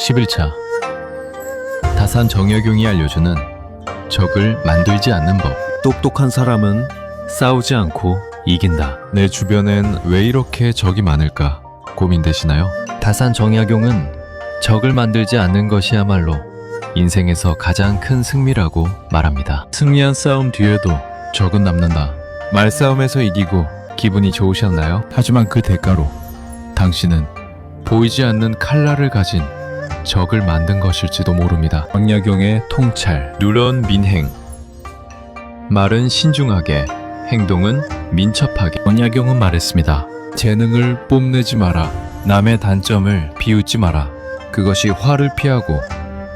11차 다산 정약용이 알려주는 적을 만들지 않는 법 똑똑한 사람은 싸우지 않고 이긴다. 내 주변엔 왜 이렇게 적이 많을까 고민되시나요? 다산 정약용은 적을 만들지 않는 것이야말로 인생에서 가장 큰 승리라고 말합니다. 승리한 싸움 뒤에도 적은 남는다. 말싸움에서 이기고 기분이 좋으셨나요? 하지만 그 대가로 당신은 보이지 않는 칼날을 가진 적을 만든 것일지도 모릅니다. 정약용의 통찰, 누런 민행. 말은 신중하게, 행동은 민첩하게. 원약용은 말했습니다. 재능을 뽐내지 마라. 남의 단점을 비웃지 마라. 그것이 화를 피하고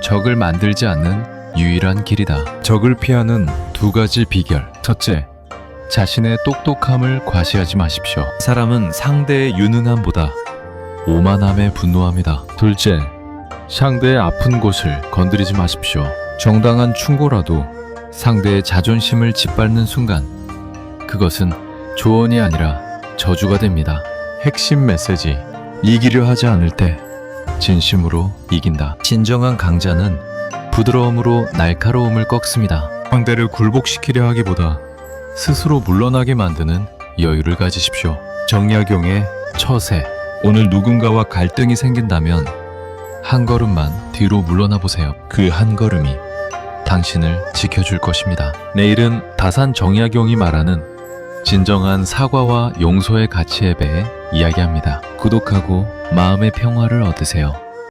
적을 만들지 않는 유일한 길이다. 적을 피하는 두 가지 비결. 첫째, 자신의 똑똑함을 과시하지 마십시오. 사람은 상대의 유능함보다 오만함에 분노합니다. 둘째, 상대의 아픈 곳을 건드리지 마십시오. 정당한 충고라도 상대의 자존심을 짓밟는 순간 그것은 조언이 아니라 저주가 됩니다. 핵심 메시지. 이기려 하지 않을 때 진심으로 이긴다. 진정한 강자는 부드러움으로 날카로움을 꺾습니다. 상대를 굴복시키려 하기보다 스스로 물러나게 만드는 여유를 가지십시오. 정약용의 처세. 오늘 누군가와 갈등이 생긴다면 한 걸음만 뒤로 물러나 보세요. 그 한 걸음이 당신을 지켜줄 것입니다. 내일은 다산 정약용이 말하는 진정한 사과와 용서의 가치에 대해 이야기합니다. 구독하고 마음의 평화를 얻으세요.